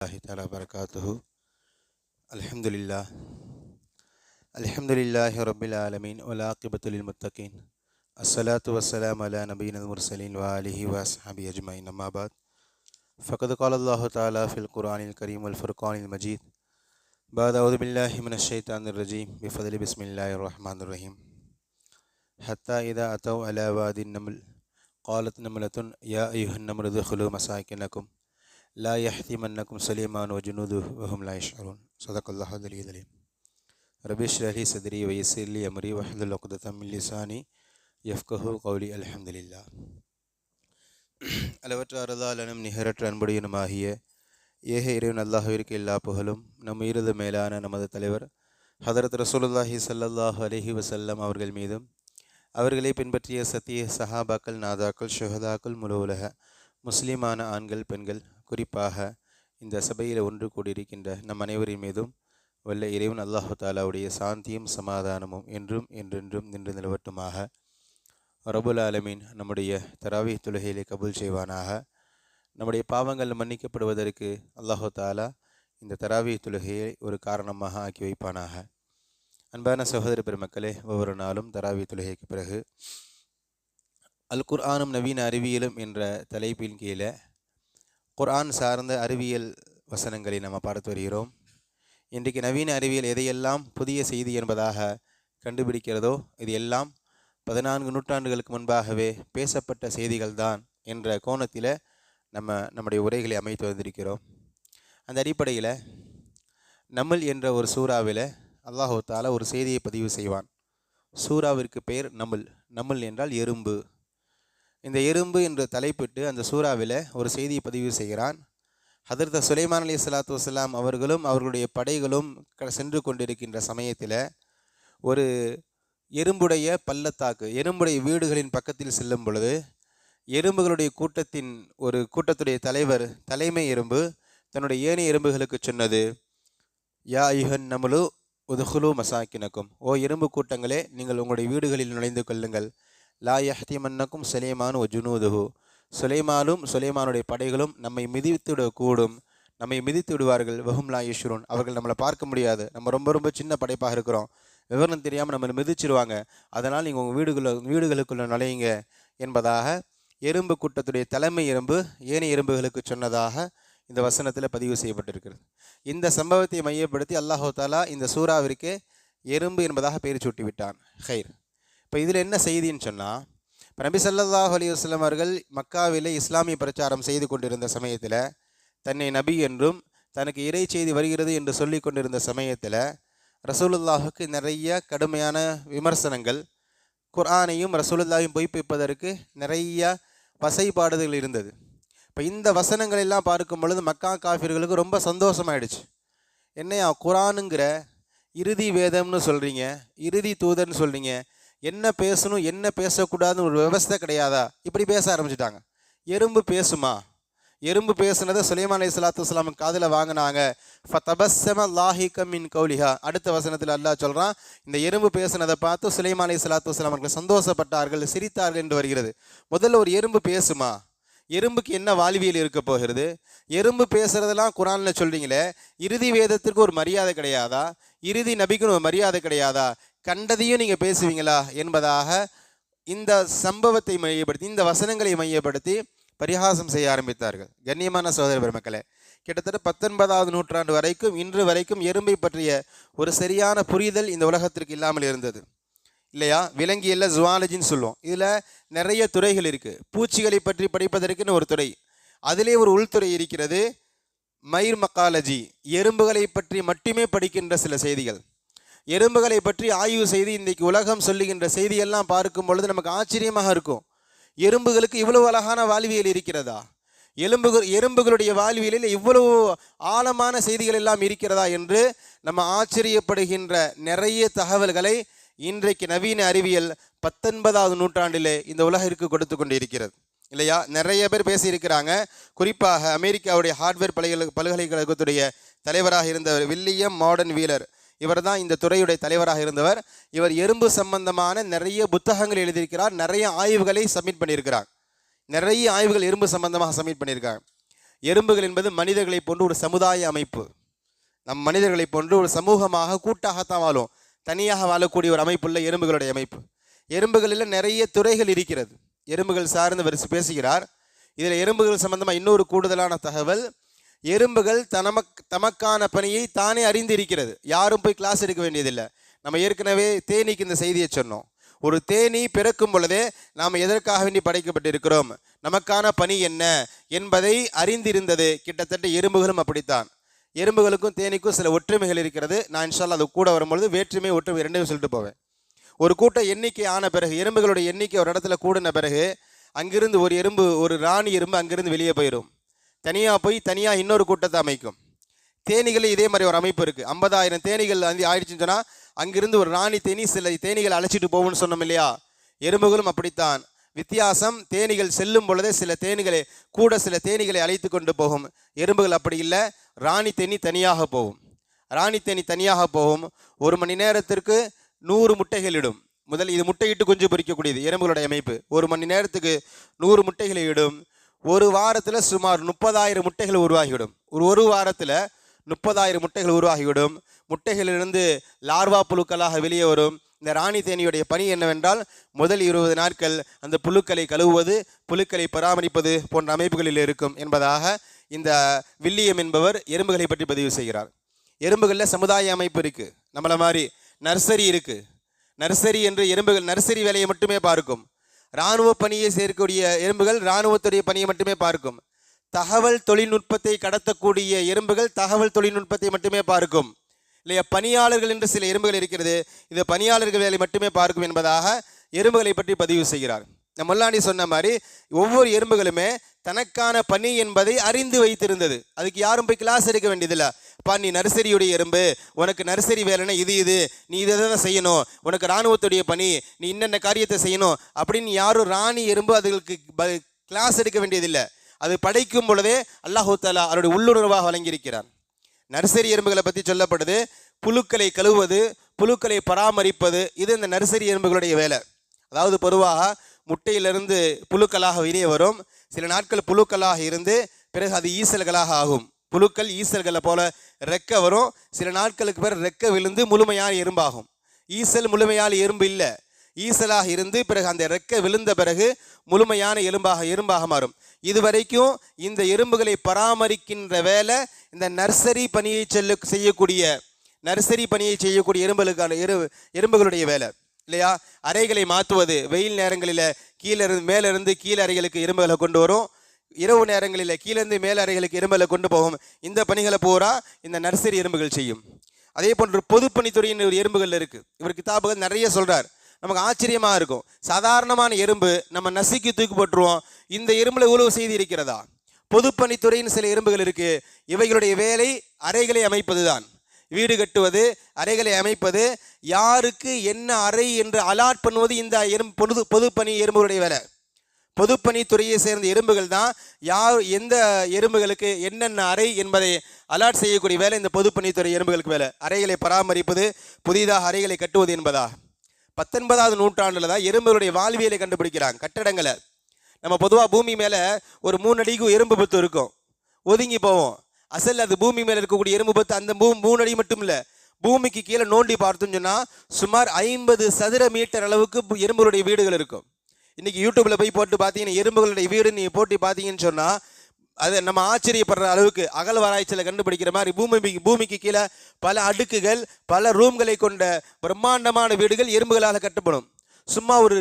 الله تعالى وبركاته. الحمد لله. الحمد لله رب العالمين والعاقبة للمتقين. الصلاة والسلام على نبينا المرسلين وآله وأصحابه أجمعين. أما بعد فقد قال الله تعالى في القرآن الكريم والفرقان المجيد. بعد أعوذ بالله من الشيطان الرجيم. بفضل بسم الله الرحمن الرحيم. حتى إذا أتوا على وادي النمل قالت نملة يا أيها النمل ادخلوا مساكنكم. லா யஹ்திமன்னக்கும் சலீமான் வஜுனுது வஹும் லா இஷ்வருன் சதகல்லாஹ் அலி அலீம் ரபீஷ் அலி சதிரி வயசிலி அமரி வஹதுல் அக்குதமில் லிசானி எஃப்கஹு கௌலி அலஹம்துலில்லா அளவற்ற அருளாளனும் நிகரற்ற அன்புடையனுமாகிய ஏக இறைவன் அல்லாஹுவிற்கு எல்லா புகழும். நம் உயிரது மேலான நமது தலைவர் ஹதரத் ரசூலுல்லாஹி சல்லல்லாஹு அலஹி வசல்லம் அவர்கள் மீதும் அவர்களை பின்பற்றிய சத்திய சஹாபாக்கள் நாதாக்கள் ஷுஹதாக்கள் முழு உலக முஸ்லீமான ஆண்கள் பெண்கள் குறிப்பாக இந்த சபையில் ஒன்று கூடியிருக்கின்ற நம் அனைவரின் மீதும் வல்ல இறைவன் அல்லாஹு தாலாவுடைய சாந்தியும் சமாதானமும் என்றும் என்றென்றும் நின்று நிலவட்டுமாக. ரபுல் ஆலமீன் நம்முடைய தராவி தொழுகையிலே கபூல் செய்வானாக. நம்முடைய பாவங்கள் மன்னிக்கப்படுவதற்கு அல்லாஹு தாலா இந்த தராவி தொழுகையை ஒரு காரணமாக ஆக்கி வைப்பானாக. அன்பான சகோதர பெருமக்களே ஒவ்வொரு நாளும் தராவி தொழுகைக்கு பிறகு அல் குர்ஆனும் நவீன அறிவியலும் என்ற தலைப்பின் கீழே குர்ஆன் சார்ந்த அறிவியல் வசனங்களை நாம் பார்த்து வருகிறோம். இன்றைக்கு நவீன அறிவியல் எதையெல்லாம் புதிய செய்தி என்பதாக கண்டுபிடிக்கிறதோ இது எல்லாம் பதினான்கு நூற்றாண்டுகளுக்கு முன்பாகவே பேசப்பட்ட செய்திகள்தான் என்ற கோணத்தில் நம்ம நம்முடைய உரைகளை அமைத்து வந்திருக்கிறோம். அந்த அடிப்படையில் நமல் என்ற ஒரு சூறாவில் அல்லாஹு ஒரு செய்தியை பதிவு செய்வான். சூறாவிற்கு பெயர் நம்மள் நம்மள் என்றால் எறும்பு. இந்த எறும்பு என்று தலைப்பிட்டு அந்த சூறாவில் ஒரு செய்தியை பதிவு செய்கிறான். ஹதரத் சுலைமான் அலி சலாத்து வலாம் அவர்களும் அவர்களுடைய படைகளும் க- சென்று கொண்டிருக்கின்ற சமயத்தில் ஒரு எறும்புடைய பள்ளத்தாக்கு எறும்புடைய வீடுகளின் பக்கத்தில் செல்லும் பொழுது எறும்புகளுடைய கூட்டத்தின் ஒரு கூட்டத்துடைய தலைவர் தலைமை எறும்பு தன்னுடைய ஏனைய எறும்புகளுக்கு சொன்னது யா ஐஹன் நமலு உதுகுலு மசாக்கினக்கும். ஓ எறும்பு கூட்டங்களே நீங்கள் உங்களுடைய வீடுகளில் நுழைந்து கொள்ளுங்கள். லா யஹ்திமன்னக்கும் சுலைமான் ஒ ஜுனூதுஹு. சுலைமானும் சுலைமானுடைய படைகளும் நம்மை மிதித்து விடக்கூடும் நம்மை மிதித்து விடுவார்கள் வஹும் லா அவர்கள் நம்மளை பார்க்க முடியாது. நம்ம ரொம்ப ரொம்ப சின்ன படைப்பாக இருக்கிறோம். விவரம் தெரியாமல் நம்மளை மிதிச்சிருவாங்க. அதனால் நீங்கள் உங்கள் வீடுகள வீடுகளுக்குள்ளே நுழையுங்க என்பதாக எறும்பு கூட்டத்துடைய தலைமை எறும்பு ஏனைய எறும்புகளுக்கு சொன்னதாக இந்த வசனத்தில் பதிவு செய்யப்பட்டிருக்கிறது. இந்த சம்பவத்தை மையப்படுத்தி அல்லாஹோ தாலா இந்த சூறாவிற்கு எறும்பு என்பதாக பெயர் சூட்டி விட்டான் ஹைர். இப்போ இதில் என்ன செய்தின்னு சொன்னால் இப்போ நபி சல்லாஹ் அலி வஸ்லம் அவர்கள் மக்காவிலே இஸ்லாமிய பிரச்சாரம் செய்து கொண்டிருந்த சமயத்தில் தன்னை நபி என்றும் தனக்கு இறை செய்தி வருகிறது என்று சொல்லி கொண்டிருந்த சமயத்தில் ரசூலுல்லாஹுக்கு நிறைய கடுமையான விமர்சனங்கள் குர்ஆனையும் ரசூலுல்லாவையும் பொய்ப்பிப்பதற்கு நிறைய வசைபாடுதல் இருந்தது. இப்போ இந்த வசனங்கள் எல்லாம் பார்க்கும் பொழுது மக்கா காஃபிர்களுக்கு ரொம்ப சந்தோஷமாயிடுச்சு. என்னையா குரானுங்கிற இறுதி வேதம்னு சொல்கிறீங்க இறுதி தூதர்னு சொல்கிறீங்க என்ன பேசணும் என்ன பேசக்கூடாதுன்னு ஒரு விவஸ்தை கிடையாதா? இப்படி பேச ஆரம்பிச்சிட்டாங்க. எறும்பு பேசுமா? எறும்பு பேசுனதை சுலைமான் அலி சலாத்து வஸ்லாம் காதில் வாங்கினாங்க. ஃபதபஸ்ஸம லாஹிக மின் கௌலிஹா. அடுத்த வசனத்தில் அல்லாஹ் சொல்கிறான் இந்த எறும்பு பேசுனதை பார்த்து சுலைமான் அலி சலாத்து வலாம் அவர்கள் சந்தோஷப்பட்டார்கள் சிரித்தார்கள் என்று வருகிறது. முதல்ல ஒரு எறும்பு பேசுமா? எறும்புக்கு என்ன வாழ்வியல் இருக்க போகிறது? எறும்பு பேசுகிறதெல்லாம் குரானில் சொல்கிறீங்களே இறுதி வேதத்திற்கு ஒரு மரியாதை கிடையாதா? இறுதி நபிக்குன்னு ஒரு மரியாதை கிடையாதா? கண்டதையும் நீங்கள் பேசுவீங்களா? என்பதாக இந்த சம்பவத்தை மையப்படுத்தி இந்த வசனங்களை மையப்படுத்தி பரிகாசம் செய்ய ஆரம்பித்தார்கள். கண்ணியமான சோதர பெருமக்களே கிட்டத்தட்ட பத்தொன்பதாவது நூற்றாண்டு வரைக்கும் இன்று வரைக்கும் எறும்பை பற்றிய ஒரு சரியான புரிதல் இந்த உலகத்திற்கு இல்லாமல் இருந்தது. இல்லையா? விலங்கியல்ல ஜுவாலஜின்னு சொல்லுவோம். இதில் நிறைய துறைகள் இருக்குது பூச்சிகளை பற்றி படிப்பதற்குன்னு ஒரு துறை. அதிலே ஒரு உள்துறை இருக்கிறது மயிர் மக்காலஜி எறும்புகளை பற்றி மட்டுமே படிக்கின்ற சில செய்திகள். எறும்புகளை பற்றி ஆய்வு செய்து இன்றைக்கு உலகம் சொல்லுகின்ற செய்தியெல்லாம் பார்க்கும் பொழுது நமக்கு ஆச்சரியமாக இருக்கும். எறும்புகளுக்கு இவ்வளவு அழகான வாழ்வியல் இருக்கிறதா? எலும்புகள் எறும்புகளுடைய வாழ்வியலில் இவ்வளவு ஆழமான செய்திகள் எல்லாம் இருக்கிறதா என்று நம்ம ஆச்சரியப்படுகின்ற நிறைய தகவல்களை இன்றைக்கு நவீன அறிவியல் பத்தொன்பதாவது நூற்றாண்டிலே இந்த உலகிற்கு கொடுத்து கொண்டிருக்கிறது. இல்லையா? நிறைய பேர் பேசியிருக்கிறாங்க. குறிப்பாக அமெரிக்காவுடைய ஹார்ட்வேர் பல்கலை பல்கலைக்கழகத்துடைய தலைவராக இருந்தவர் வில்லியம் மாடர்ன் வீலர். இவர் தான் இந்த துறையுடைய தலைவராக இருந்தவர். இவர் எறும்பு சம்பந்தமான நிறைய புத்தகங்கள் எழுதியிருக்கிறார். நிறைய ஆய்வுகளை சப்மிட் பண்ணியிருக்கிறார். நிறைய ஆய்வுகள் எறும்பு சம்பந்தமாக சப்மிட் பண்ணியிருக்காங்க. எறும்புகள் என்பது மனிதர்களைப் போன்று ஒரு சமுதாய அமைப்பு. நம் மனிதர்களை போன்று ஒரு சமூகமாக கூட்டாகத்தான் வாழும். தனியாக வாழக்கூடிய ஒரு அமைப்புள்ள எறும்புகளுடைய அமைப்பு. எறும்புகளில் நிறைய துறைகள் இருக்கிறது. எறும்புகள் சார்ந்து வரிசை பேசுகிறார். இதில் எறும்புகள் சம்பந்தமாக இன்னொரு கூடுதலான தகவல் எறும்புகள் தனமக் தமக்கான பணியை தானே அறிந்து இருக்கிறது யாரும் போய் கிளாஸ் எடுக்க வேண்டியதில்லை. நம்ம ஏற்கனவே தேனீக்கு இந்த செய்தியை சொன்னோம். ஒரு தேனீ பிறக்கும் பொழுதே நாம் எதற்காக வேண்டி படைக்கப்பட்டிருக்கிறோம்? நமக்கான பணி என்ன? என்பதை அறிந்திருந்தது கிட்டத்தட்ட எறும்புகளும் அப்படித்தான். எறும்புகளுக்கும் தேனீக்கும் சில ஒற்றுமைகள் இருக்கிறது. நான் இன்ஷால்லா அது கூட வரும்பொழுது வேற்றுமை ஒற்றுமை ரெண்டையும் சொல்லிட்டு போவேன். ஒரு கூட்ட எண்ணிக்கை ஆன பிறகு எறும்புகளுடைய எண்ணிக்கை ஒரு இடத்துல கூடின பிறகு அங்கிருந்து ஒரு எறும்பு ஒரு ராணி எறும்பு அங்கிருந்து வெளியே போயிடும். தனியாக போய் தனியாக இன்னொரு கூட்டத்தை அமைக்கும். தேனீகள் இதே மாதிரி ஒரு அமைப்பு இருக்குது ஐம்பதாயிரம் தேனிகள் வந்து ஆயிடுச்சுன்னு சொன்னால் அங்கிருந்து ஒரு ராணி தேனி சில தேனிகள் அழைச்சிட்டு போகும்னு சொன்னோம் இல்லையா? எறும்புகளும் அப்படித்தான். வித்தியாசம் தேனிகள் செல்லும் பொழுதே சில தேனிகளை கூட சில தேனிகளை அழைத்து கொண்டு போகும். எறும்புகள் அப்படி இல்லை. ராணி தேனி தனியாக போகும். ராணி தேனி தனியாக போகும். ஒரு மணி நேரத்திற்கு நூறு முட்டைகள் இடும். முதல் இது முட்டையிட்டு குஞ்சு பொறிக்கக்கூடியது எறும்புகளுடைய அமைப்பு. ஒரு மணி நேரத்துக்கு நூறு முட்டைகளை இடும். ஒரு வாரத்தில் சுமார் முப்பதாயிரம் முட்டைகள் உருவாகிவிடும். ஒரு ஒரு வாரத்தில் முப்பதாயிரம் முட்டைகள் உருவாகிவிடும். முட்டைகளிலிருந்து லார்வா புழுக்களாக வெளியே வரும். இந்த ராணி தேனியுடைய பணி என்னவென்றால் முதல் இருபது நாட்கள் அந்த புழுக்களை கழுவுவது புழுக்களை பராமரிப்பது போன்ற அமைப்புகளில் இருக்கும் என்பதாக இந்த வில்லியம் என்பவர் எறும்புகளை பற்றி பதிவு செய்கிறார். எறும்புகளில் சமுதாய அமைப்பு இருக்குது நம்மளை மாதிரி நர்சரி இருக்குது நர்சரி என்று எறும்புகள் நர்சரி வேலையை மட்டுமே பார்க்கும். இராணுவ பணியை சேர்க்கக்கூடிய எறும்புகள் இராணுவத்துடைய பணியை மட்டுமே பார்க்கும். தகவல் தொழில்நுட்பத்தை கடத்தக்கூடிய எறும்புகள் தகவல் தொழில்நுட்பத்தை மட்டுமே பார்க்கும். இல்லையா பணியாளர்கள் என்று சில எறும்புகள் இருக்கிறது. இது பணியாளர்கள் வேலை மட்டுமே பார்க்கும் என்பதாக எறும்புகளை பற்றி பதிவு செய்கிறார். நம்ம முல்லாண்டி சொன்ன மாதிரி ஒவ்வொரு எறும்புகளுமே தனக்கான பணி என்பதை அறிந்து வைத்திருந்தது. அதுக்கு யாரும் போய் கிளாஸ் எடுக்க வேண்டியதில்லை. பா நீ நர்சரியுடைய எறும்பு உனக்கு நர்சரி வேலைன்னா இது இது நீ இதை தான் செய்யணும். உனக்கு இராணுவத்துடைய பணி நீ இன்னென்ன காரியத்தை செய்யணும் அப்படின்னு யாரும் ராணி எறும்பு அதுகளுக்கு கிளாஸ் எடுக்க வேண்டியதில்லை. அது படைக்கும் பொழுதே அல்லாஹு தாலா அவருடைய உள்ளுணர்வாக வழங்கியிருக்கிறார். நர்சரி எறும்புகளை பற்றி சொல்லப்படுது புழுக்களை கழுவுவது புழுக்களை பராமரிப்பது இது இந்த நர்சரி எறும்புகளுடைய வேலை. அதாவது பொதுவாக முட்டையிலிருந்து புழுக்களாக வெளியே வரும். சில நாட்கள் புழுக்களாக இருந்து பிறகு அது ஈசல்களாக ஆகும். புழுக்கள் ஈசல்களை போல ரெக்க வரும். சில நாட்களுக்கு பிறகு ரெக்க விழுந்து முழுமையான எறும்பாகும் ஈசல் முழுமையான எறும்பு இல்லை. ஈசலாக இருந்து பிறகு அந்த ரெக்க விழுந்த பிறகு முழுமையான எலும்பாக எறும்பாக மாறும். இதுவரைக்கும் இந்த எறும்புகளை பராமரிக்கின்ற வேலை இந்த நர்சரி பணியை செல்ல செய்யக்கூடிய நர்சரி பணியை செய்யக்கூடிய எறும்புகளுக்கான எரு எறும்புகளுடைய வேலை. இல்லையா? அறைகளை மாற்றுவது. வெயில் நேரங்களில் கீழே இருந்து மேலேருந்து கீழே அறைகளுக்கு எறும்புகளை கொண்டு வரும். இரவு நேரங்களில் கீழேருந்து மேல் அறைகளுக்கு எறும்புகளை கொண்டு போகும். இந்த பணிகளை பூரா இந்த நர்சரி எறும்புகள் செய்யும். அதே போன்று பொதுப்பணித்துறையின் ஒரு எறும்புகள் இருக்குது இவர் கிதாபுகள் நிறைய சொல்கிறார் நமக்கு ஆச்சரியமாக இருக்கும். சாதாரணமான எறும்பு நம்ம நசுக்கி தூக்கி போட்டுருவோம். இந்த எறும்புல உழவு செய்தி இருக்கிறதா? பொதுப்பணித்துறையின் சில எறும்புகள் இருக்குது இவைகளுடைய வேலை அறைகளை அமைப்பது தான் வீடு கட்டுவது அறைகளை அமைப்பது யாருக்கு என்ன அறை என்று அலாட் பண்ணுவது இந்த எறும்பு பொது பொதுப்பணி எறும்புகளுடைய வேலை. பொதுப்பணித்துறையை சேர்ந்த எறும்புகள் தான் யார் எந்த எறும்புகளுக்கு என்னென்ன அறை என்பதை அலாட் செய்யக்கூடிய வேலை இந்த பொதுப்பணித்துறை எறும்புகளுக்கு வேலை. அறைகளை பராமரிப்பது புதிதாக அறைகளை கட்டுவது என்பதா? பத்தொன்பதாவது நூற்றாண்டில் தான் எறும்புகளுடைய வாழ்வியலை கண்டுபிடிக்கிறாங்க கட்டடங்களை. நம்ம பொதுவாக பூமி மேலே ஒரு மூணு அடிக்கு எறும்பு பத்து இருக்கும். ஒதுங்கி போவோம். அசல் அது பூமி மேலே இருக்கக்கூடிய எறும்பு பத்து அந்த பூ மூணு அடி மட்டும் இல்லை. பூமிக்கு கீழே நோண்டி பார்த்தோம்னு சொன்னால் சுமார் ஐம்பது சதுர மீட்டர் அளவுக்கு எறும்புகளுடைய வீடுகள் இருக்கும். இன்றைக்கி யூடியூப்பில் போய் போட்டு பார்த்தீங்கன்னா எறும்புகளுடைய வீடு நீங்கள் போட்டு பார்த்தீங்கன்னு சொன்னால் அது நம்ம ஆச்சரியப்படுற அளவுக்கு அகழ்வாராய்ச்சியில் கண்டுபிடிக்கிற மாதிரி பூமிக்கு பூமிக்கு கீழே பல அடுக்குகள் பல ரூம்களை கொண்ட பிரம்மாண்டமான வீடுகள் எறும்புகளால் கட்டப்படும். சும்மா ஒரு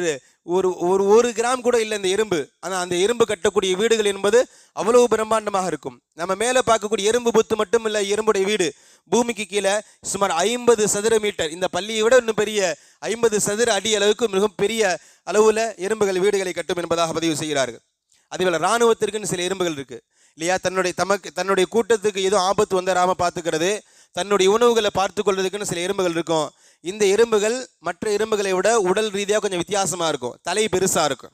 ஒரு ஒரு ஒரு கிராம் கூட இல்லை இந்த எறும்பு. ஆனால் அந்த எறும்பு கட்டக்கூடிய வீடுகள் என்பது அவ்வளவு பிரம்மாண்டமாக இருக்கும். நம்ம மேலே பார்க்கக்கூடிய எறும்பு புத்து மட்டும் இல்லை எறும்புடைய வீடு. பூமிக்கு கீழே சுமார் ஐம்பது சதுர மீட்டர். இந்த பள்ளியை விட இன்னும் பெரிய ஐம்பது சதுர அடி அளவுக்கு மிகவும் பெரிய அளவில் எறும்புகள் வீடுகளை கட்டும் என்பதாக பதிவு செய்கிறார்கள். அதேபோல் இராணுவத்திற்குன்னு சில எறும்புகள் இருக்குது இல்லையா? தன்னுடைய தமக்கு தன்னுடைய கூட்டத்துக்கு எதுவும் ஆபத்து வந்துடாம பார்த்துக்கிறது. தன்னுடைய உணவுகளை பார்த்து கொள்வதற்குன்னு சில எறும்புகள் இருக்கும். இந்த எறும்புகள் மற்ற எறும்புகளை விட உடல் ரீதியாக கொஞ்சம் வித்தியாசமாக இருக்கும். தலை பெருசாக இருக்கும்.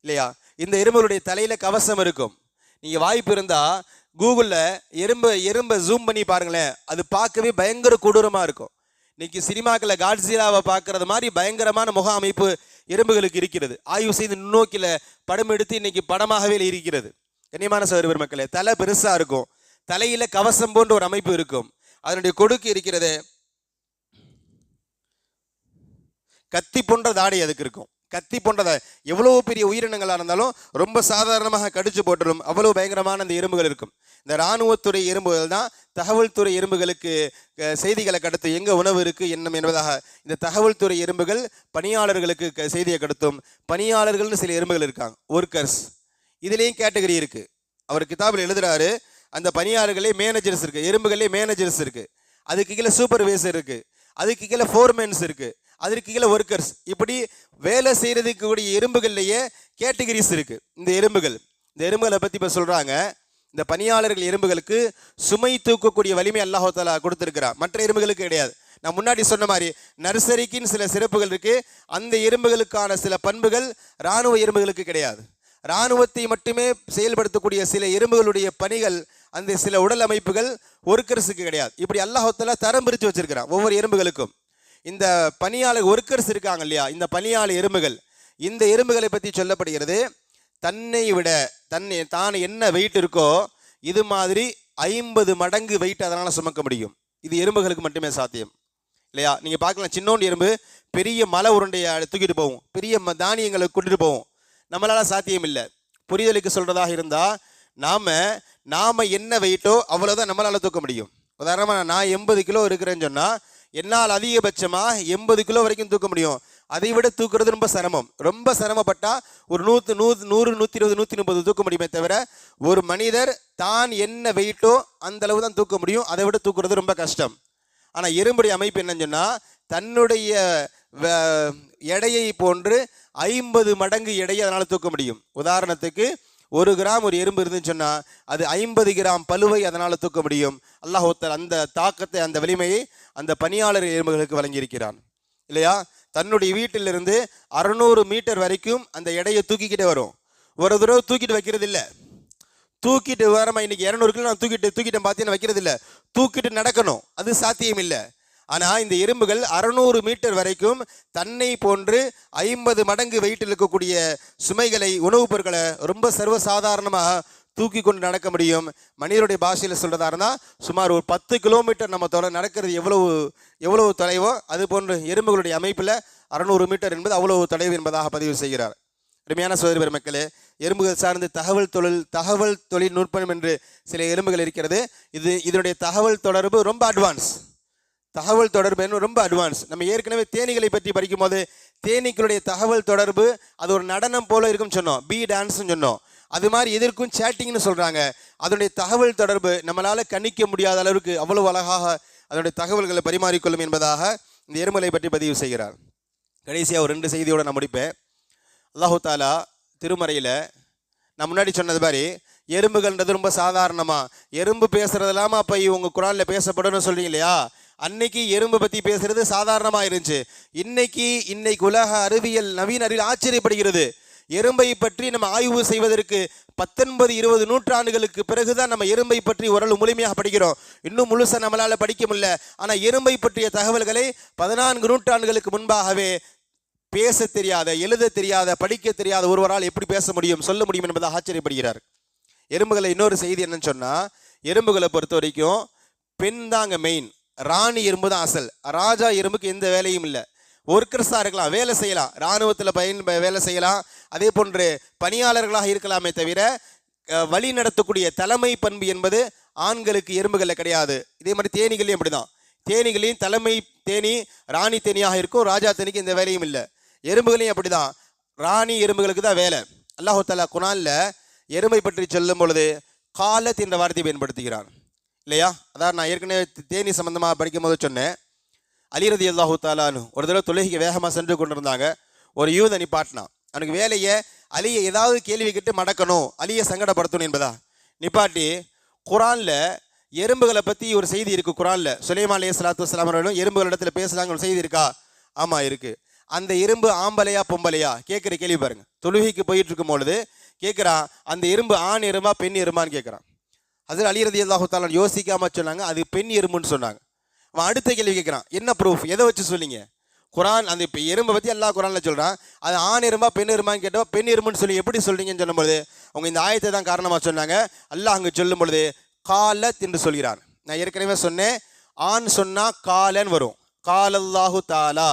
இல்லையா? இந்த எறும்புகளுடைய தலையில் கவசம் இருக்கும். நீங்கள் வாய்ப்பு இருந்தால் கூகுளில் எறும்பு எறும்பை ஜூம் பண்ணி பாருங்களேன். அது பார்க்கவே பயங்கர கொடூரமாக இருக்கும். இன்னைக்கு சினிமாக்களில் காட்ஸிலாவை பார்க்குறது மாதிரி பயங்கரமான முக அமைப்பு எறும்புகளுக்கு இருக்கிறது. ஆய்வு செய்து நுண்ணோக்கியில் படம் எடுத்து இன்னைக்கு படமாகவே இருக்கிறது. கண்ணியமான சகோதர மக்களே தலை பெருசாக இருக்கும். தலையில் கவசம் போன்ற ஒரு அமைப்பு இருக்கும். அதனுடைய கொடுக்கு இருக்கிறது கத்தி போன்ற தாடை அதுக்கு இருக்கும். கத்தி போன்றதை எவ்வளவு பெரிய உயிரினங்களாக இருந்தாலும் ரொம்ப சாதாரணமாக கடிச்சு போட்டுடும் அவ்வளவு பயங்கரமான அந்த எறும்புகள் இருக்கும். இந்த இராணுவத்துறை எறும்புகள் தான் தகவல் துறை எறும்புகளுக்கு செய்திகளை கடத்தும். எங்கே உணவு இருக்குது என்னும் என்பதாக. இந்த தகவல் துறை எறும்புகள் பணியாளர்களுக்கு க- செய்தியை கடத்தும். பணியாளர்கள்னு சில எறும்புகள் இருக்காங்க. ஒர்க்கர்ஸ் இதுலேயும் கேட்டகரி இருக்குது அவர் கிதாபில் எழுதுகிறாரு அந்த பணியாளர்களே மேனேஜர்ஸ் இருக்குது எறும்புகளே மேனேஜர்ஸ் இருக்குது அதுக்கு கீழே சூப்பர்வைசர் இருக்குது அதுக்கு கீழே ஃபோர்மேன்ஸ் இருக்குது அதற்கு கீழே ஒர்க்கர்ஸ் இப்படி வேலை செய்கிறதுக்கு கூடிய எறும்புகள்லேயே கேட்டகரிஸ் இருக்குது இந்த எறும்புகள். இந்த எறும்புகளை பற்றி இப்போ சொல்கிறாங்க இந்த பணியாளர்கள் எறும்புகளுக்கு சுமை தூக்கக்கூடிய வலிமை அல்லாஹ் தாலா மற்ற எறும்புகளுக்கு கிடையாது. நான் முன்னாடி சொன்ன மாதிரி நர்சரிக்குன்னு சில சிறப்புகள் இருக்குது அந்த எறும்புகளுக்கான சில பண்புகள் இராணுவ எறும்புகளுக்கு கிடையாது. இராணுவத்தை மட்டுமே செயல்படுத்தக்கூடிய சில எறும்புகளுடைய பணிகள் அந்த சில உடல் அமைப்புகள் ஒர்க்கர்ஸுக்கு கிடையாது. இப்படி அல்லாஹத்தில் தரம் பிரித்து வச்சிருக்கிறான் ஒவ்வொரு எறும்புகளுக்கும். இந்த பணியாளர் ஒர்க்கர்ஸ் இருக்காங்க இல்லையா? இந்த பணியாளர் எறும்புகள். இந்த எறும்புகளை பற்றி சொல்லப்படுகிறது தன்னை விட தன்னை தான் என்ன வெயிட் இருக்கோ இது மாதிரி ஐம்பது மடங்கு வெயிட் அதனால் சுமக்க முடியும். இது எறும்புகளுக்கு மட்டுமே சாத்தியம். இல்லையா? நீங்கள் பார்க்கலாம் சின்னோண்டு எறும்பு பெரிய மலை உருண்டையை தூக்கிட்டு போகும். பெரிய ம- தானியங்களை கொண்டுட்டு போகும். நம்மளால் சாத்தியம் இல்லை புரிதலுக்கு சொல்கிறதாக இருந்தால் நாம் நாம் என்ன வெயிட்டோ அவ்வளோதான் நம்மளால் தூக்க முடியும். உதாரணமாக நான் எண்பது கிலோ இருக்கிறேன்னு சொன்னால் என்னால் அதிகபட்சமாக எண்பது கிலோ வரைக்கும் தூக்க முடியும். அதை விட தூக்குறது ரொம்ப சிரமம். ரொம்ப சிரமப்பட்டால் ஒரு நூற்று நூறு நூறு நூற்றி இருபது நூற்றி முப்பது தூக்க முடியுமே தவிர ஒரு மனிதர் தான் என்ன வெயிட்டோ அந்த அளவு தான் தூக்க முடியும். அதை விட தூக்குறது ரொம்ப கஷ்டம். ஆனால் எறும்புடைய அமைப்பு என்னன்னு சொன்னால் தன்னுடைய வ- எடையை போன்று ஐம்பது மடங்கு எடையை அதனால் தூக்க முடியும். உதாரணத்துக்கு ஒரு கிராம் ஒரு எறும்பு இருந்துன்னு சொன்னால் அது ஐம்பது கிராம் பழுவை அதனால் தூக்க முடியும். அல்லாஹோத்தர் அந்த தாக்கத்தை அந்த வலிமையை அந்த பணியாளர் எறும்புகளுக்கு வழங்கியிருக்கிறான். இல்லையா? தன்னுடைய வீட்டிலிருந்து அறநூறு மீட்டர் வரைக்கும் அந்த எடையை தூக்கிக்கிட்டே வரும். ஒரு தடவை தூக்கிட்டு வைக்கிறது இல்லை. தூக்கிட்டு வரமா இன்னைக்கு இரநூறு கிலோ நான் தூக்கிட்டு தூக்கிட்டேன் பார்த்தீங்கன்னா வைக்கிறது இல்லை. தூக்கிட்டு நடக்கணும். அது சாத்தியம் இல்லை ஆனால் இந்த எறும்புகள் அறுநூறு மீட்டர் வரைக்கும் தன்னை போன்று ஐம்பது மடங்கு வெயிட்டில் இருக்கக்கூடிய சுமைகளை உணவுப் பொருட்களை ரொம்ப சர்வசாதாரணமாக தூக்கி கொண்டு நடக்க முடியும். மனிதருடைய பாஷையில் சொல்கிறதா இருந்தால் சுமார் ஒரு பத்து கிலோமீட்டர் நம்ம தொலை நடக்கிறது எவ்வளவு எவ்வளவு தொலைவோ அது போன்று எறும்புகளுடைய அமைப்பில் அறுநூறு மீட்டர் என்பது அவ்வளவு தொலைவு என்பதாக பதிவு செய்கிறார். அருமையான சோதரி பெருமக்களே எறும்புகள் சார்ந்து தகவல் தொழில் தகவல் தொழில்நுட்பம் என்று சில எறும்புகள் இருக்கிறது. இது இதனுடைய தகவல் தொடர்பு ரொம்ப அட்வான்ஸ் தகவல் தொடர்பு என்ன ரொம்ப அட்வான்ஸ் நம்ம ஏற்கனவே தேனிகளை பற்றி படிக்கும்போது தேனீக்களுடைய தகவல் தொடர்பு அது ஒரு நடனம் போல இருக்கும்னு சொன்னோம். பி டான்ஸ்னு சொன்னோம். அது மாதிரி எதற்கும் சேட்டிங்னு சொல்கிறாங்க அதனுடைய தகவல் தொடர்பு நம்மளால் கணிக்க முடியாத அளவுக்கு அவ்வளவு அழகாக அதனுடைய தகவல்களை பரிமாறிக்கொள்ளும் என்பதாக இந்த எருமலை பற்றி பதிவு செய்கிறார். கடைசியாக ஒரு ரெண்டு செய்தியோட நான் முடிப்பேன். அல்லாஹு தாலா திருமறையில் நான் முன்னாடி சொன்னது மாதிரி எறும்புகள்ன்றது ரொம்ப சாதாரணமாக எறும்பு பேசுறது இல்லாமல் உங்கள் குரானில் பேசப்படும்னு சொல்கிறீங்க இல்லையா? அன்னைக்கு எறும்பு பற்றி பேசுறது சாதாரணமா இருந்துச்சு. இன்னைக்கு இன்னைக்கு உலக அறிவியல் நவீன அறிவியல் ஆச்சரியப்படுகிறது. எறும்பை பற்றி நம்ம ஆய்வு செய்வதற்கு பத்தொன்பது இருபது நூற்றாண்டுகளுக்கு பிறகுதான் நம்ம எறும்பை பற்றி ஓரளவு முழுமையாக படிக்கிறோம். இன்னும் முழுசாக நம்மளால் படிக்க முடியல. ஆனால் எறும்பை பற்றிய தகவல்களை பதினான்கு நூற்றாண்டுகளுக்கு முன்பாகவே பேச தெரியாத எழுத தெரியாத படிக்க தெரியாத ஒருவரால் எப்படி பேச முடியும் சொல்ல முடியும் என்பதை ஆச்சரியப்படுகிறார். எறும்புகளை இன்னொரு செய்தி என்னன்னு சொன்னால் எறும்புகளை பொறுத்த வரைக்கும் பெண் தாங்க மெயின் ராணி எறும்பு தான் அசல். ராஜா எறும்புக்கு எந்த வேலையும் இல்லை. ஒர்க்கர்ஸாக இருக்கலாம் வேலை செய்யலாம். இராணுவத்தில் பயன் வேலை செய்யலாம். அதே போன்று பணியாளர்களாக இருக்கலாமே தவிர வழி நடத்தக்கூடிய தலைமை பண்பு என்பது ஆண்களுக்கு எறும்புகளில் கிடையாது. இதே மாதிரி தேனீகளையும் அப்படிதான். தேனிகளையும் தலைமை தேனி ராணி தேனியாக இருக்கும் ராஜா தேனிக்கு எந்த வேலையும் இல்லை. எறும்புகளையும் அப்படிதான். ராணி எறும்புகளுக்கு தான் வேலை. அல்லாஹு தலா குணாலில் எறும்பை பற்றி சொல்லும் பொழுது காலத் என்ற வார்த்தையை பயன்படுத்துகிறான். இல்லையா? அதாவது நான் ஏற்கனவே தேனி சம்மந்தமாக படிக்கும் போது சொன்னேன். அலிரதி அல்லாஹூ தாலான்னு ஒரு தடவை தொழுகைக்கு வேகமாக சென்று கொண்டிருந்தாங்க. ஒரு யூத நிப்பாட்டினான் அவனுக்கு வேலையை அலியை ஏதாவது கேள்வி கேட்டு மடக்கணும் அலியை சங்கடப்படுத்தணும் என்பதா? நிப்பாட்டி குரானில் எறும்புகளை பற்றி ஒரு செய்தி இருக்குது குரானில். சுலைமா அலைய சலாத்து வலாம் அவர்களும் எறும்புகளிடத்துல பேசுகிறாங்க ஒரு செய்தி இருக்கா? ஆமாம் இருக்குது அந்த எறும்பு ஆம்பளையா பொம்பளையா? கேட்குற கேள்வி பாருங்கள் தொழுகைக்கு போயிட்டு இருக்கும் பொழுது கேட்குறான் அந்த எறும்பு ஆண் எறும்பா பெண் எறும்பான்னு கேட்குறான் அதில் அலிரதி அல்லாஹு யோசிக்காமல் சொன்னாங்க அது பெண் எறும்புன்னு சொன்னாங்க. அவன் அடுத்த கேள்வி கேட்குறான் என்ன ப்ரூஃப் எதை வச்சு சொல்லிங்க குரான் அந்த இப்போ எறும்பை பற்றி எல்லா குரானில் சொல்கிறான் அது ஆண் எறும்பா பெண் எறும்பான்னு கேட்டா பெண் எறும்புன்னு சொல்லி எப்படி சொல்கிறீங்கன்னு சொல்லும்பொழுது அவங்க இந்த ஆயத்தை தான் காரணமாக சொன்னாங்க. அல்லாஹ் அங்கே சொல்லும் பொழுது காலத் என்று சொல்கிறான். நான் ஏற்கனவே சொன்னேன் ஆண் சொன்னால் காலன் வரும். காலல்லாஹு தாலா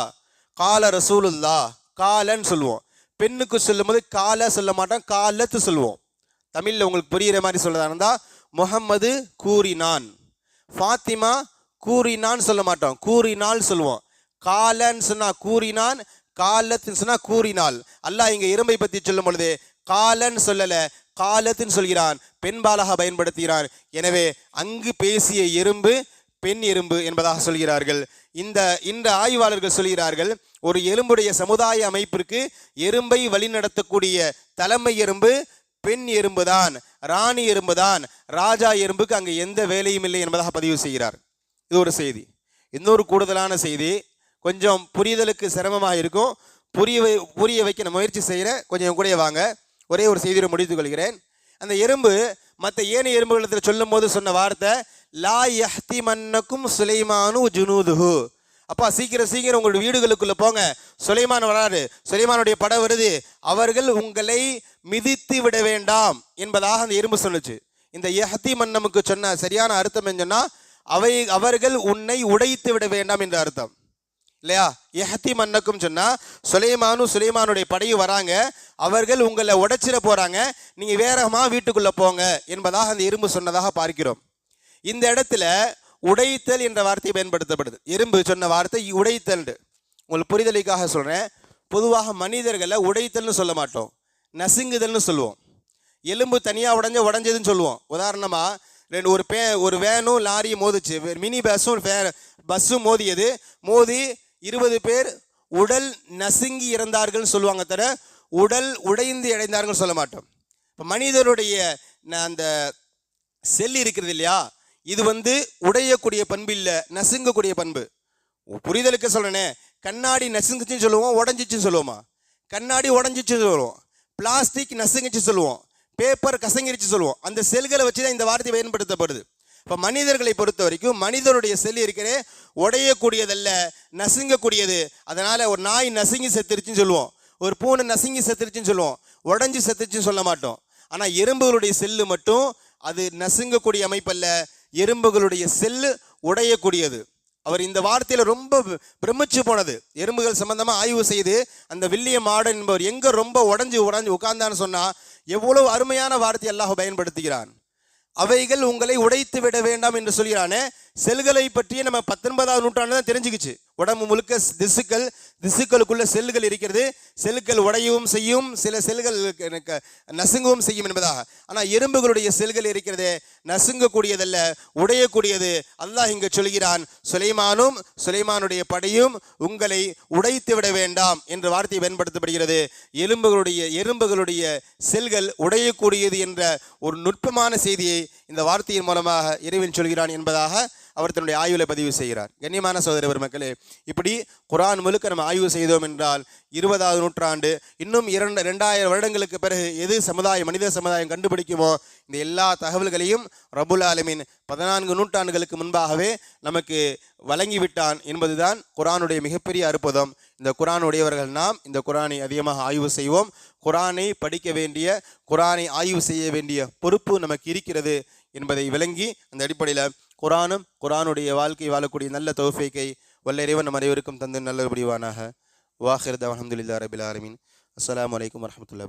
கால ரசூலுல்லா காலன்னு சொல்லுவோம். பெண்ணுக்கு சொல்லும்போது கால சொல்ல மாட்டோம் காலத்து சொல்லுவோம். தமிழில் உங்களுக்கு புரிகிற மாதிரி சொல்லதா இருந்தால் முகம்மது கூறினான். ஃபாத்திமா கூறினான்னு சொல்ல மாட்டோம். கூறினால் சொல்லுவோம். காலன்னு சொன்னால் கூறினான் காலத்துன்னு சொன்னால் கூறினாள். அல்லாஹ் இங்கே எறும்பை பற்றி சொல்லும் பொழுது காலன்னு சொல்லலை காலத்துன்னு சொல்கிறான். பெண்பாலாக பயன்படுத்துகிறான். எனவே அங்கு பேசிய எறும்பு பெண் எறும்பு என்பதாக சொல்கிறார்கள். இந்த இந்த ஆய்வாளர்கள் சொல்கிறார்கள் ஒரு எறும்புடைய சமுதாய அமைப்பிற்கு எறும்பை வழிநடத்தக்கூடிய தலைமை எறும்பு பெண் எறும்புதான். ராணி எறும்புதான் ராஜா எறும்புக்கு அங்கே எந்த வேலையும் இல்லை என்பதாக பதிவு செய்கிறார். இது ஒரு செய்தி. இன்னொரு கூடுதலான செய்தி கொஞ்சம் புரிதலுக்கு சிரமமாக இருக்கும். புரிய வை புரிய வைக்க நான் முயற்சி செய்கிறேன். கொஞ்சம் கூட கூடயே வாங்க. ஒரே ஒரு செய்தியை முடித்துக் கொள்கிறேன். அந்த எறும்பு மற்ற ஏனைய எறும்புகளிடத்தில் சொல்லும் போது சொன்ன வார்த்தை லா யஹ்தி மன்னக்கும் சுலைமானு ஜுனூதுஹு. அப்பா சீக்கிரம் சீக்கிரம் உங்களுடைய வீடுகளுக்குள்ளே போங்க. சுலைமான் வராரு. சுலைமானுடைய படம் வருது. அவர்கள் உங்களை மிதித்து விட வேண்டாம் என்பதாக அந்த எறும்பு சொல்லுச்சு. இந்த யஹ்தி மன்னமுக்கு சொன்ன சரியான அர்த்தம் என்னன்னா அவை அவர்கள் உன்னை உடைத்து விட வேண்டாம் என்ற அர்த்தம். இல்லையா? எஹத்தி மன்னக்கும் சொன்னால் சுலைமானும் சுலைமானுடைய படையும் வராங்க அவர்கள் உங்களை உடைச்சிட போகிறாங்க நீங்கள் வேகமா வீட்டுக்குள்ளே போங்க என்பதாக அந்த எறும்பு சொன்னதாக பார்க்கிறோம். இந்த இடத்துல உடைத்தல் என்ற வார்த்தை பயன்படுத்தப்படுது. எறும்பு சொன்ன வார்த்தை உடைத்தல் உங்களுக்கு புரிதலுக்காக சொல்கிறேன் பொதுவாக மனிதர்களை உடைத்தல்னு சொல்ல மாட்டோம். நசுங்குதல்னு சொல்லுவோம். எலும்பு தனியாக உடஞ்ச உடஞ்சதுன்னு சொல்லுவோம். உதாரணமாக ரெண்டு ஒரு பே ஒரு வேனும் லாரியும் மோதிச்சு. மினி பஸ்ஸும் வே பஸ்ஸும் மோதியது. மோதி இருபது பேர் உடல் நசுங்கி இறந்தார்கள் சொல்லுவாங்க தவிர உடல் உடைந்து இழைந்தார்கள் சொல்ல மாட்டோம். இப்போ மனிதனுடைய அந்த செல் இருக்கிறது இல்லையா? இது வந்து உடையக்கூடிய பண்பு இல்லை நசுங்கக்கூடிய பண்பு. புரிதலுக்கு சொல்றேனே. கண்ணாடி நசுங்குச்சுன்னு சொல்லுவோம் உடஞ்சிச்சுன்னு சொல்லுவோமா? கண்ணாடி உடஞ்சிச்சுன்னு சொல்லுவோம். பிளாஸ்டிக் நசுங்குச்சு சொல்லுவோம். பேப்பர் கசங்கிருச்சு சொல்லுவோம். அந்த செல்களை வச்சு தான் இந்த வார்த்தை பயன்படுத்தப்படுது. இப்போ மனிதர்களை பொறுத்த வரைக்கும் மனிதருடைய செல் இருக்கிறே உடையக்கூடியதல்ல நசுங்கக்கூடியது. அதனால் ஒரு நாய் நசுங்கி செத்துருச்சுன்னு சொல்லுவோம். ஒரு பூனை நசுங்கி செத்துருச்சுன்னு சொல்லுவோம். உடஞ்சி செத்துருச்சுன்னு சொல்ல மாட்டோம். ஆனால் எறும்புகளுடைய செல்லு மட்டும் அது நசுங்கக்கூடிய அமைப்பல்ல. எறும்புகளுடைய செல்லு உடையக்கூடியது. அவர் இந்த வார்த்தையில் ரொம்ப பிரமிச்சு போனது. எறும்புகள் சம்பந்தமாக ஆய்வு செய்து அந்த வில்லியம் மாடன் என்பவர் எங்கே ரொம்ப உடஞ்சி உடஞ்சி உட்கார்ந்தான்னு சொன்னால் எவ்வளவு அருமையான வார்த்தை அல்லாஹ் பயன்படுத்துகிறான். அவைகள் உங்களை உடைத்து விட வேண்டாம் என்று சொல்கிறானே செல்களை பற்றி நம்ம பத்தொன்பதாவது நூற்றாண்டு தான் தெரிஞ்சுக்கிச்சு. உடம்பு முழுக்க திசுக்கள் திசுக்களுக்குள்ள செல்லுகள் இருக்கிறது. செல்கள் உடையவும் செய்யும். சில செல்கள் நசுங்கவும் செய்யும் என்பதாக. ஆனால் எறும்புகளுடைய செல்கள் இருக்கிறது நசுங்கக்கூடியதல்ல உடையக்கூடியது. அல்லாஹ் இங்கு சொல்கிறான் சுலைமானும் சுலைமானுடைய படையும் உங்களை உடைத்து விட வேண்டாம் என்ற வார்த்தை பயன்படுத்தப்படுகிறது. எலும்புகளுடைய எறும்புகளுடைய செல்கள் உடையக்கூடியது என்ற ஒரு நுட்பமான செய்தியை இந்த வார்த்தையின் மூலமாக இறைவன் சொல்கிறான் என்பதாக அவர் தன்னுடைய ஆய்வில் பதிவு செய்கிறார். கண்ணியமான சகோதர பெருமக்களே இப்படி குரான் முழுக்க நம்ம ஆய்வு செய்தோம் என்றால் இருபதாவது நூற்றாண்டு இன்னும் இரண்டு ரெண்டாயிரம் வருடங்களுக்கு பிறகு எது சமுதாயம் மனித சமுதாயம் கண்டுபிடிக்குமோ இந்த எல்லா தகவல்களையும் ரபுல் ஆலமின் பதினான்கு நூற்றாண்டுகளுக்கு முன்பாகவே நமக்கு வழங்கிவிட்டான் என்பதுதான் குரானுடைய மிகப்பெரிய அற்புதம். இந்த குரான் உடையவர்கள் நாம் இந்த குரானை அதிகமாக ஆய்வு செய்வோம். குரானை படிக்க வேண்டிய குரானை ஆய்வு செய்ய வேண்டிய பொறுப்பு நமக்கு இருக்கிறது என்பதை விளங்கி அந்த அடிப்படையில் குரானும் குரானுடைய வாழ்க்கை வாழக்கூடிய நல்ல தௌஃபீக்கை வல்ல இறைவன் நம் அனைவருக்கும் தந்து நல்ல முடிவானாக வாஹிர் அலமதுல்லா ரபில் ஆலமீன். அஸ்லாம் வலைக்கம் வரஹ்மத்துல்லாஹி